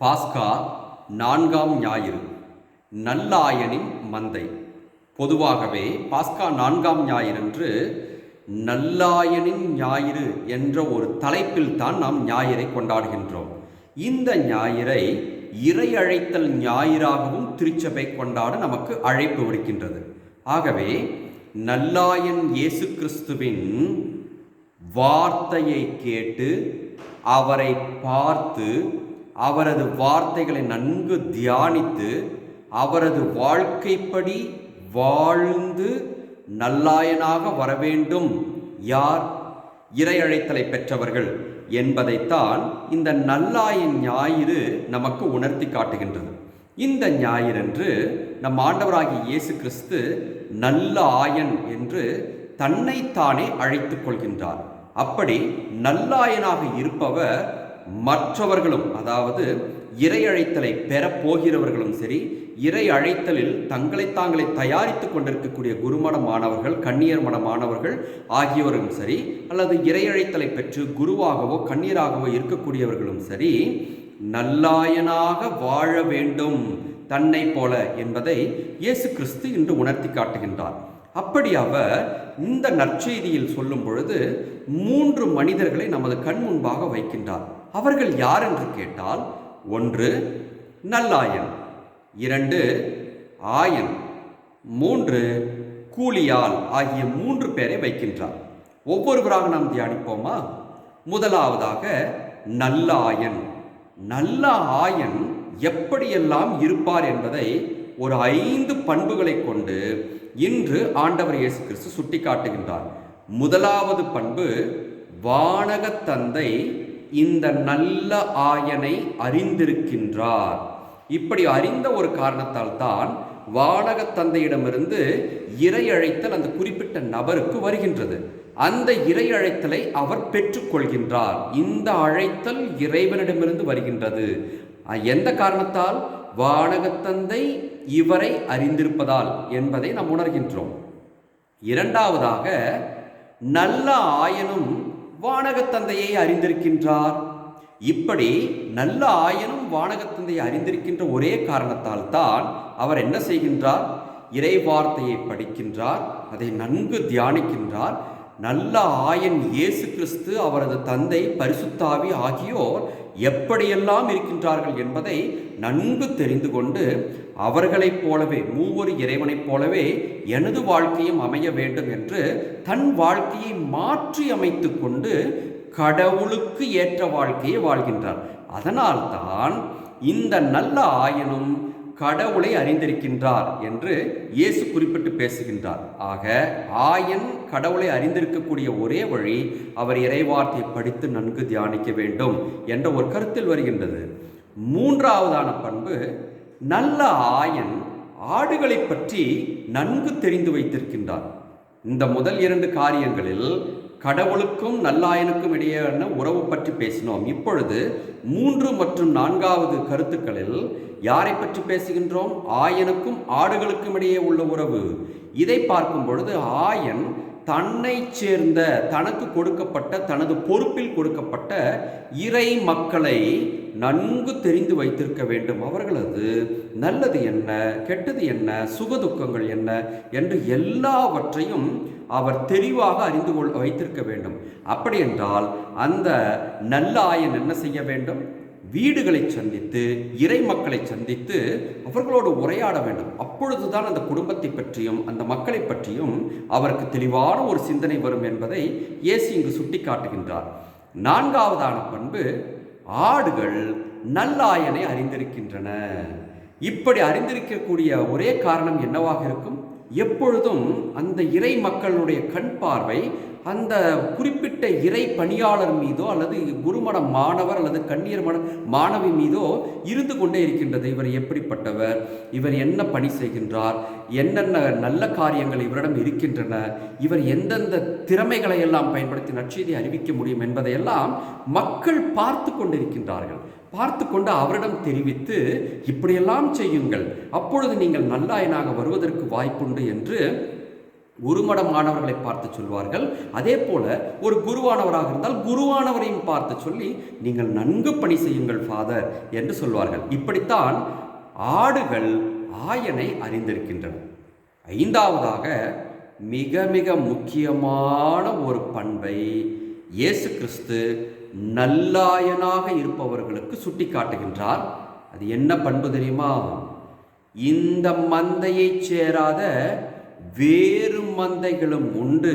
பாஸ்கா நான்காம் ஞாயிறு நல்லாயனின் மந்தை. பொதுவாகவே பாஸ்கா நான்காம் ஞாயிறன்று நல்லாயனின் ஞாயிறு என்ற ஒரு தலைப்பில் தான் நாம் ஞாயிறை கொண்டாடுகின்றோம். இந்த ஞாயிறை இறை அழைத்தல் ஞாயிறாகவும் திருச்சபை கொண்டாட நமக்கு அழைப்பு விடுக்கின்றது. ஆகவே நல்லாயன் இயேசு கிறிஸ்துவின் வார்த்தையை கேட்டு அவரை பார்த்து அவரது வார்த்தைகளை நன்கு தியானித்து அவரது வாழ்க்கைப்படி வாழ்ந்து நல்லாயனாக வரவேண்டும். யார்? இறையழைத்தலை பெற்றவர்கள் என்பதைத்தான் இந்த நல்லாயன் ஞாயிறு நமக்கு உணர்த்தி காட்டுகின்றது. இந்த ஞாயிறன்று நம் ஆண்டவராகிய இயேசு கிறிஸ்து நல்ல ஆயன் என்று தன்னைத்தானே அழைத்து கொள்கின்றார். அப்படி நல்லாயனாக இருப்பவர் மற்றவர்களும் அதாவது இறை அழைத்தலை பெறப்போகிறவர்களும் சரி இறை அழைத்தலில் தங்களை தாங்களை தயாரித்து கொண்டிருக்கக்கூடிய குருமட மாணவர்கள் கண்ணியர் மட மாணவர்கள் ஆகியோரும் சரி அல்லது இறை அழைத்தலை பெற்று குருவாகவோ கண்ணீராகவோ இருக்கக்கூடியவர்களும் சரி நல்லாயனாக வாழ வேண்டும் தன்னை போல என்பதை இயேசு கிறிஸ்து இன்று உணர்த்தி காட்டுகின்றார். அப்படி அவர் இந்த நற்செய்தியில் சொல்லும் பொழுது மூன்று மனிதர்களை நமது கண் முன்பாக வைக்கின்றார். அவர்கள் யார் என்று கேட்டால் ஒன்று நல்லாயன் இரண்டு ஆயன் மூன்று கூலியால் ஆகிய மூன்று பேரை வைக்கின்றார். ஒவ்வொருவராக நாம் தியானிப்போமா? முதலாவதாக நல்லாயன். நல்ல ஆயன் எப்படியெல்லாம் இருப்பார் என்பதை ஒரு ஐந்து பண்புகளை கொண்டு இன்று ஆண்டவர் இயேசு கிறிஸ்து சுட்டி காட்டுகின்றார் முதலாவது பண்பு வானக தந்தை இந்த நல்ல ஆயனை அறிந்திருக்கின்றார். இப்படி அறிந்த ஒரு காரணத்தால் தான் வானக தந்தையிடமிருந்து இறை அழைத்தல் அந்த குறிப்பிட்ட நபருக்கு வருகின்றது. அந்த இறை அழைத்தலை அவர் பெற்றுக்கொள்கின்றார். இந்த அழைத்தல் இறைவனிடமிருந்து வருகின்றது. எந்த காரணத்தால்? வானகத்தந்தை இவரை அறிந்திருப்பதால் என்பதை நாம் உணர்கின்றோம். இரண்டாவதாக நல்ல ஆயனும் வானகத்தந்தையை அறிந்திருக்கின்றார். இப்படி நல்ல ஆயனும் வானகத்தந்தையை அறிந்திருக்கின்ற ஒரே காரணத்தால் தான் அவர் என்ன செய்கின்றார்? இறை வார்த்தையை படிக்கின்றார் அதை நன்கு தியானிக்கின்றார். நல்ல ஆயன் இயேசு கிறிஸ்து அவரது தந்தை பரிசுத்தாவி ஆகியோர் எப்படியெல்லாம் இருக்கின்றார்கள் என்பதை நன்கு தெரிந்து கொண்டு அவர்களைப் போலவே மூவொரு இறைவனைப் போலவே எனது வாழ்க்கையும் அமைய வேண்டும் என்று தன் வாழ்க்கையை மாற்றி அமைத்து கொண்டு கடவுளுக்கு ஏற்ற வாழ்க்கையை வாழ்கின்றார். அதனால்தான் இந்த நல்ல ஆயனும் கடவுளை அறிந்திருக்கின்றார் என்று இயேசு குறிப்பிட்டு பேசுகின்றார். ஆக ஆயன் கடவுளை அறிந்திருக்கக்கூடிய ஒரே வழி அவர் இறைவார்த்தை படித்து நன்கு தியானிக்க வேண்டும் என்ற ஒரு கருத்தில் வருகின்றது. மூன்றாவதான பண்பு நல்ல ஆயன் ஆடுகளை பற்றி நன்கு தெரிந்து வைத்திருக்கின்றான். இந்த முதல் இரண்டு காரியங்களில் கடவுளுக்கும் நல்லாயனுக்கும் இடையேயான உறவு பற்றி பேசினோம். இப்பொழுது மூன்று மற்றும் நான்காவது கருத்துக்களில் யாரை பற்றி பேசுகின்றோம்? ஆயனுக்கும் ஆடுகளுக்கும் இடையே உள்ள உறவு. இதை பார்க்கும் பொழுது ஆயன் தன்னை சேர்ந்த தனக்கு கொடுக்கப்பட்ட தனது பொறுப்பில் கொடுக்கப்பட்ட இறை மக்களை நன்கு தெரிந்து வைத்திருக்க வேண்டும். அவர்களது நல்லது என்ன கெட்டது என்ன சுகதுக்கங்கள் என்ன என்று எல்லாவற்றையும் அவர் தெளிவாக அறிந்து கொள் வைத்திருக்க வேண்டும். அப்படி என்றால் அந்த நல்ல ஆயன் என்ன செய்ய வேண்டும்? வீடுகளை சந்தித்து இறை மக்களை சந்தித்து அவர்களோடு உரையாட வேண்டும். அப்பொழுதுதான் அந்த குடும்பத்தை பற்றியும் அந்த மக்களை பற்றியும் அவருக்கு தெளிவான ஒரு சிந்தனை வரும் என்பதை இயேசு இங்கு சுட்டி காட்டுகின்றார் நான்காவதான பண்பு ஆடுகள் நல்லாயனை அறிந்திருக்கின்றன. இப்படி அறிந்திருக்கக்கூடிய ஒரே காரணம் என்னவாக இருக்கும்? எப்பொழுதும் அந்த இறை மக்களுடைய கண் பார்வை அந்த குறிப்பிட்ட இறை பணியாளர் மீதோ அல்லது குருமட மாணவர் அல்லது கண்ணீர் மன மாணவி மீதோ இருந்து கொண்டே இருக்கின்றது. இவர் எப்படிப்பட்டவர்? இவர் என்ன பணி செய்கின்றார்? என்னென்ன நல்ல காரியங்கள் இவரிடம் இருக்கின்றன? இவர் எந்தெந்த திறமைகளை எல்லாம் பயன்படுத்தி நற்செய்தி அறிவிக்க முடியும் என்பதையெல்லாம் மக்கள் பார்த்து கொண்டிருக்கின்றார்கள். பார்த்து கொண்டு அவரிடம் தெரிவித்து இப்படியெல்லாம் செய்யுங்கள். அப்பொழுது நீங்கள் நல்லாயனாக வருவதற்கு வாய்ப்புண்டு என்று குருமட மாணவர்களை பார்த்து சொல்வார்கள். அதே போல ஒரு குருவானவராக இருந்தால் குருவானவரையும் பார்த்து சொல்லி நீங்கள் நன்கு பணி செய்யுங்கள் ஃபாதர் என்று சொல்வார்கள். இப்படித்தான் ஆடுகள் ஆயனை அறிந்திருக்கின்றன. ஐந்தாவதாக மிக மிக முக்கியமான ஒரு பண்பை இயேசு கிறிஸ்து நல்லாயனாக இருப்பவர்களுக்கு சுட்டி காட்டுகின்றார் அது என்ன பண்பு தெரியுமா? இந்த மந்தையைச் சேராத வேறு மந்தைகளும் உண்டு.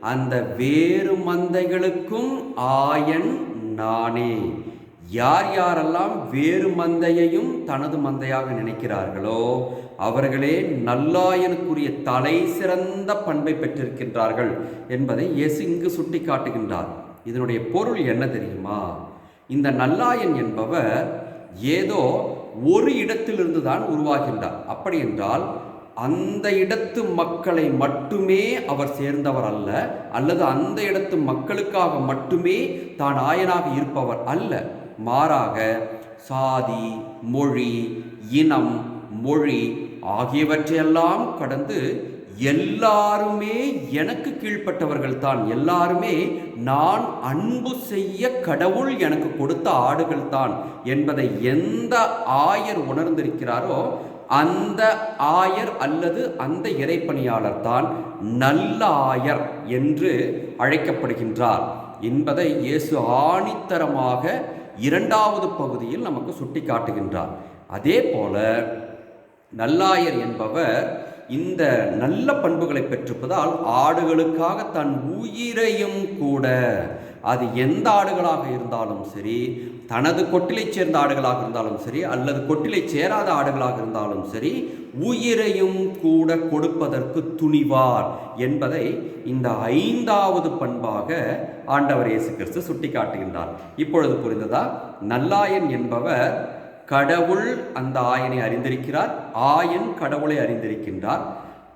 அந்த வேறு மந்தைகளுக்கும் ஆயன் நானே. யார் யாரெல்லாம் வேறு மந்தையையும் தனது மந்தையாக நினைக்கிறார்களோ அவர்களே நல்லாயனுக்குரிய தலை சிறந்த பண்பை பெற்றிருக்கின்றார்கள் என்பதை இயேசு இங்கு சுட்டி காட்டுகின்றார் இதனுடைய பொருள் என்ன தெரியுமா? இந்த நல்லாயன் என்பவர் ஏதோ ஒரு இடத்திலிருந்து தான் உருவாகின்றார். அப்படி என்றால் அந்த இடத்து மக்களை மட்டுமே அவர் சேர்ந்தவர் அல்ல அல்லது அந்த இடத்து மக்களுக்காக மட்டுமே தான் ஆயனாக இருப்பவர் அல்ல. மாறாக சாதி மொழி இனம் மொழி ஆகியவற்றையெல்லாம் கடந்து எல்லாருமே எனக்கு கீழ்ப்பட்டவர்கள் தான் எல்லாருமே நான் அன்பு செய்ய கடவுள் எனக்கு கொடுத்த ஆடுகள் தான் என்பதை எந்த ஆயர் உணர்ந்திருக்கிறாரோ அந்த ஆயர் அல்லது அந்த இறைப்பணியாளர் தான் நல்ல ஆயர் என்று அழைக்கப்படுகின்றார் என்பதை இயேசு ஆணித்தரமாக இரண்டாவது பகுதியில் நமக்கு சுட்டி காட்டுகின்றார் அதே போல நல்லாயர் என்பவர் இந்த நல்ல பண்புகளை பெற்றிருப்பதால் ஆடுகளுக்காக தன் உயிரையும் கூட அது எந்த ஆடுகளாக இருந்தாலும் சரி தனது கொட்டிலைச் சேர்ந்த ஆடுகளாக இருந்தாலும் சரி அல்லது கொட்டிலை சேராத ஆடுகளாக இருந்தாலும் சரி உயிரையும் கூட கொடுப்பதற்கு துணிவார் என்பதை இந்த ஐந்தாவது பண்பாக ஆண்டவர் இயேசு கிறிஸ்து சுட்டி காட்டுகின்றார் இப்பொழுது புரிந்ததா? நல்லாயன் என்பவர் கடவுள் அந்த ஆயனை அறிந்திருக்கிறார். ஆயன் கடவுளை அறிந்திருக்கின்றார்.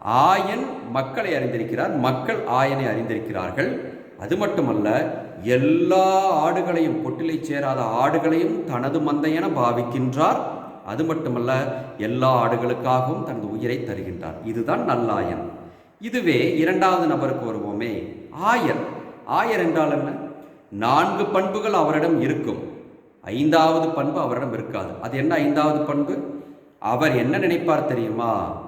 ஆயன் மக்களை அறிந்திருக்கிறார். மக்கள் ஆயனை அறிந்திருக்கிறார்கள். அது மட்டுமல்ல எல்லா ஆடுகளையும் பொட்டிலை சேராத ஆடுகளையும் தனது மந்தையென பாவிக்கின்றார். அது மட்டுமல்ல எல்லா ஆடுகளுக்காகவும் தனது உயிரை தருகின்றார். இதுதான் நல்லாயன். இதுவே இரண்டாவது நபருக்கு வருவோமே ஆயர். ஆயர் என்றால் என்ன? நான்கு பண்புகள் அவரிடம் இருக்கும். ஐந்தாவது பண்பு அவரிடம் இருக்காது. அது என்ன ஐந்தாவது பண்பு? அவர் என்ன நினைப்பார் தெரியுமா?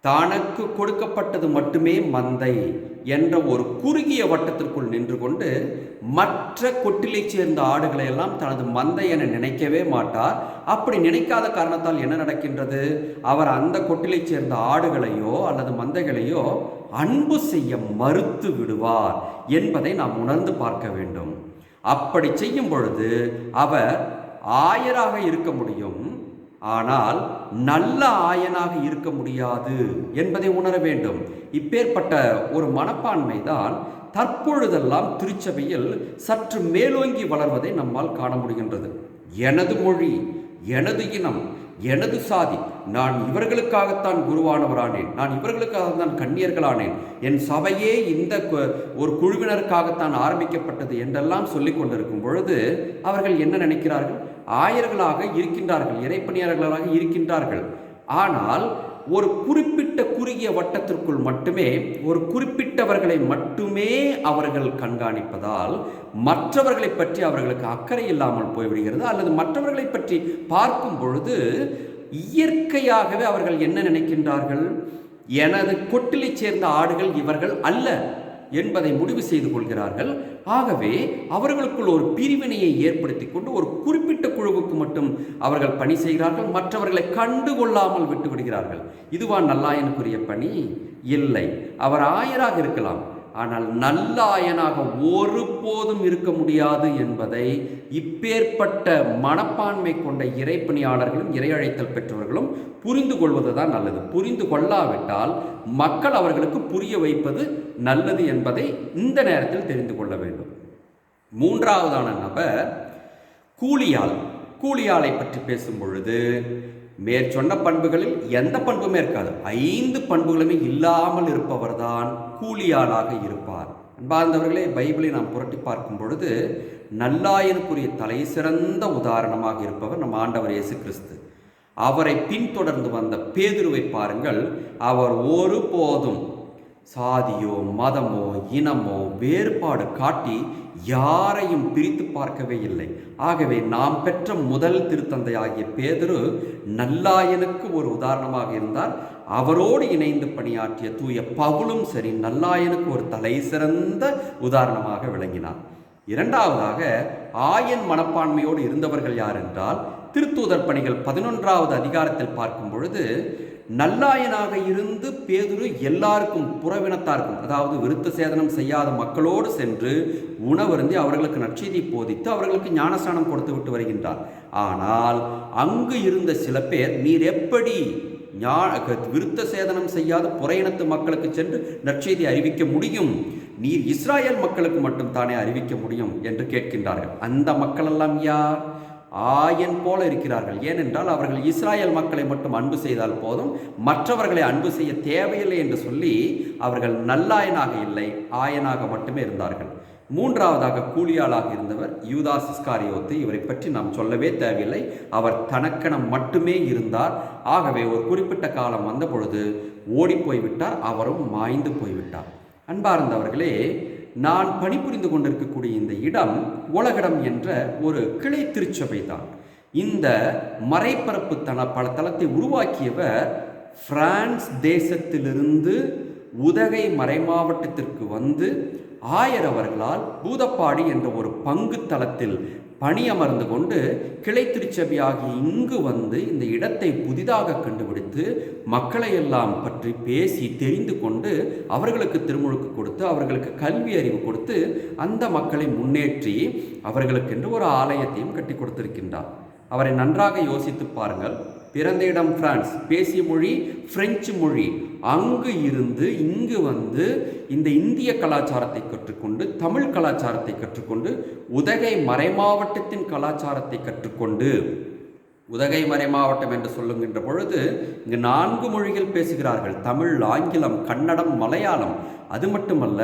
தனக்கு கொடுக்கப்பட்டது மட்டுமே மந்தை என்ற ஒரு குறுகிய வட்டத்திற்குள் நின்று கொண்டு மற்ற கொட்டிலை சேர்ந்த ஆடுகளை எல்லாம் தனது மந்தை என நினைக்கவே மாட்டார். அப்படி நினைக்காத காரணத்தால் என்ன நடக்கின்றது? அவர் அந்த கொட்டிலை சேர்ந்த ஆடுகளையோ அல்லது மந்தைகளையோ அன்பு செய்ய மறுத்து விடுவார் என்பதை நாம் உணர்ந்து பார்க்க வேண்டும். அப்படி செய்யும் பொழுது அவர் ஆயராக இருக்க முடியும். ஆனால் நல்ல ஆயனாக இருக்க முடியாது என்பதை உணர வேண்டும். இப்பேற்பட்ட ஒரு மனப்பான்மை தான் தற்பொழுதெல்லாம் திருச்சபையில் சற்று மேலோங்கி வளர்வதை நம்மால் காண முடிகின்றது. எனது மொழி எனது இனம் எனது சாதி நான் இவர்களுக்காகத்தான் குருவானவரானேன் நான் இவர்களுக்காக தான் கண்ணியர்களானேன் என் சபையே இந்த ஒரு குழுவினருக்காகத்தான் ஆரம்பிக்கப்பட்டது என்றெல்லாம் சொல்லி கொண்டிருக்கும் பொழுது அவர்கள் என்ன நினைக்கிறார்கள்? ஆயர்களாக இருக்கின்றார்கள் இறைப்பணியாளர்களாக இருக்கின்றார்கள். ஆனால் ஒரு குறிப்பிட்ட குறுகிய வட்டத்திற்குள் மட்டுமே ஒரு குறிப்பிட்டவர்களை மட்டுமே அவர்கள் கண்காணிப்பதால் மற்றவர்களை பற்றி அவர்களுக்கு அக்கறை இல்லாமல் போய்விடுகிறது. அல்லது மற்றவர்களை பற்றி பார்க்கும் பொழுது இயற்கையாகவே அவர்கள் என்ன நினைக்கின்றார்கள்? எனது கொட்டிலைச் சேர்ந்த ஆடுகள் இவர்கள் அல்ல என்பதை முடிவு செய்து கொள்கிறார்கள். ஆகவே அவர்களுக்குள் ஒரு பிரிவினையை ஏற்படுத்தி கொண்டு ஒரு குறிப்பிட்ட குழுவுக்கு மட்டும் அவர்கள் பணி செய்கிறார்கள் மற்றவர்களை கண்டு கொள்ளாமல் விட்டு விடுகிறார்கள். இதுவா நல்லாயனுக்குரிய பணி? இல்லை. அவர் ஆயராக இருக்கலாம். ஆனால் நல்லாயனாக ஒருபோதும் இருக்க முடியாது என்பதை இப்பேற்பட்ட மனப்பான்மை கொண்ட இறைப்பணியாளர்களும் இறையழைத்தல் பெற்றவர்களும் புரிந்து கொள்வது தான் நல்லது. புரிந்து கொள்ளாவிட்டால் மக்கள் அவர்களுக்கு புரிய வைப்பது நல்லது என்பதை இந்த நேரத்தில் தெரிந்து கொள்ள வேண்டும். மூன்றாவதான நபர் கூலியாள் கூலியாளை பற்றி பேசும் பொழுது மேற்சொன்ன பண்புகளில் எந்த பண்புமே இருக்காது ஐந்து பண்புகளுமே இல்லாமல் இருப்பவர்தான் கூலியாளாக இருப்பார். அன்பார்ந்தவர்களே பைபிளை நாம் புரட்டி பார்க்கும் பொழுது நல்லாயனுக்குரிய தலை சிறந்த உதாரணமாக இருப்பவர் நம் ஆண்டவர் இயேசு கிறிஸ்து அவரை பின்தொடர்ந்து வந்த பேதுருவை பாருங்கள் அவர் ஒருபோதும் சாதியோ மதமோ இனமோ வேறுபாடு காட்டி யாரையும் பிரித்து பார்க்கவே இல்லை. ஆகவே நாம் பெற்ற முதல் திருத்தந்தை ஆகிய பேதரு நல்லாயனுக்கு ஒரு உதாரணமாக இருந்தார். அவரோடு இணைந்து பணியாற்றிய தூய பவுலும் சரி நல்லாயனுக்கு ஒரு தலை சிறந்த உதாரணமாக விளங்கினார். இரண்டாவதாக ஆயன் மனப்பான்மையோடு இருந்தவர்கள் யார் என்றால் திருத்தூதர் பணிகள் பதினொன்றாவது அதிகாரத்தில் பார்க்கும் பொழுது நல்லாயனாக இருந்து பேதுரு எல்லாருக்கும் புறவினத்தார்க்கும் அதாவது விருத்த சேதனம் செய்யாத மக்களோடு சென்று உணவருந்தி அவர்களுக்கு நற்செய்தி போதித்து அவர்களுக்கு ஞானஸ்நானம் கொடுத்து விட்டு வருகின்றார். ஆனால் அங்கு இருந்த சில பேர் நீர் எப்படி ஞா விருத்த சேதனம் செய்யாத புறையினத்து மக்களுக்கு சென்று நற்செய்தி அறிவிக்க முடியும்? நீர் இஸ்ராயல் மக்களுக்கு மட்டும் தானே அறிவிக்க முடியும்? என்று கேட்கின்றார்கள். அந்த மக்களெல்லாம் யார்? ஆயன் போல இருக்கிறார்கள். ஏனென்றால் அவர்கள் இஸ்ராயல் மக்களை மட்டும் அன்பு செய்தால் போதும் மற்றவர்களை அன்பு செய்ய தேவையில்லை என்று சொல்லி அவர்கள் நல்லாயனாக இல்லை ஆயனாக மட்டுமே இருந்தார்கள். மூன்றாவதாக கூலியாளாக இருந்தவர் யூதா சிஸ்காரியோத்து இவரை பற்றி நாம் சொல்லவே தேவையில்லை. அவர் தனக்கென மட்டுமே இருந்தார். ஆகவே ஒரு குறிப்பிட்ட காலம் வந்த பொழுது ஓடி போய்விட்டார் அவரும் மாய்ந்து போய்விட்டார். அன்பார்ந்தவர்களே நான் பணிபுரிந்து கொண்டிருக்கக்கூடிய இந்த இடம் உலகிடம் என்ற ஒரு கிளை திருச்சபை தான் இந்த மறைப்பரப்பு தன பல தளத்தை உருவாக்கியவர் பிரான்ஸ் தேசத்திலிருந்து உதகை மறைமாவட்டத்திற்கு வந்து ஆயர் அவர்களால் பூதப்பாடி என்ற ஒரு பங்கு தளத்தில் பணியமர்ந்து கொண்டு கிளை திருச்சபையாகி இங்கு வந்து இந்த இடத்தை புதிதாக கண்டுபிடித்து மக்களை எல்லாம் பற்றி பேசி தெரிந்து கொண்டு அவர்களுக்கு திருமுழுக்கு கொடுத்து அவர்களுக்கு கல்வி அறிவு கொடுத்து அந்த மக்களை முன்னேற்றி அவர்களுக்கென்று ஒரு ஆலயத்தையும் கட்டி கொடுத்திருக்கின்றார். அவரை நன்றாக யோசித்து பாருங்கள். பிறந்த இடம் பிரான்ஸ். பேசிய மொழி பிரெஞ்சு மொழி. அங்கு இருந்து இங்கு வந்து இந்த இந்திய கலாச்சாரத்தை கற்றுக்கொண்டு தமிழ் கலாச்சாரத்தை கற்றுக்கொண்டு உதகை மறைமாவட்டத்தின் கலாச்சாரத்தை கற்றுக்கொண்டு உதகை மறை மாவட்டம் என்று சொல்லுகின்ற பொழுது இங்கு நான்கு மொழிகள் பேசுகிறார்கள். தமிழ் ஆங்கிலம் கன்னடம் மலையாளம். அது மட்டுமல்ல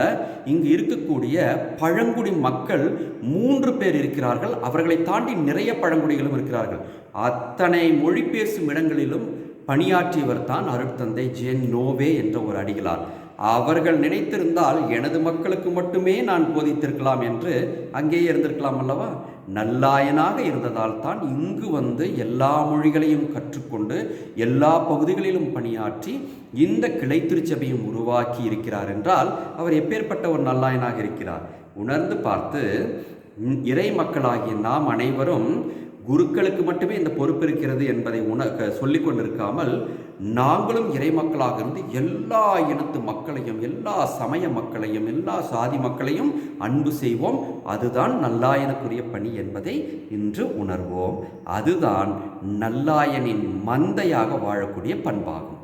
இங்கு இருக்கக்கூடிய பழங்குடி மக்கள் மூன்று பேர் இருக்கிறார்கள். அவர்களை தாண்டி நிறைய பழங்குடிகளும் இருக்கிறார்கள். அத்தனை மொழி பேசும் இடங்களிலும் பணியாற்றியவர் தான் அருட்தந்தை ஜேன் நோவே என்ற ஒரு அடிகளார். அவர்கள் நினைத்திருந்தால் எனது மக்களுக்கு மட்டுமே நான் போதித்திருக்கலாம் என்று அங்கேயே இருந்திருக்கலாம் அல்லவா? நல்லாயனாக இருந்ததால் தான் இங்கு வந்து எல்லா மொழிகளையும் கற்றுக்கொண்டு எல்லா பகுதிகளிலும் பணியாற்றி இந்த கிளை திருச்சபையும் உருவாக்கி இருக்கிறார் என்றால் அவர் எப்பேற்பட்ட ஒரு நல்லாயனாக இருக்கிறார்? உணர்ந்து பார்த்து இறை மக்களாகிய நாம் அனைவரும் குருக்களுக்கு மட்டுமே இந்த பொறுப்பு இருக்கிறது என்பதை உண க- சொல்லிக் கொண்டிருக்காமல் நாங்களும் இறை மக்களாக இருந்து எல்லா இனத்து மக்களையும் எல்லா சமய மக்களையும் எல்லா சாதி மக்களையும் அன்பு செய்வோம். அதுதான் நல்லாயனுக்குரிய பணி என்பதை இன்று உணர்வோம். அதுதான் நல்லாயனின் மந்தையாக வாழக்கூடிய பண்பாகும்.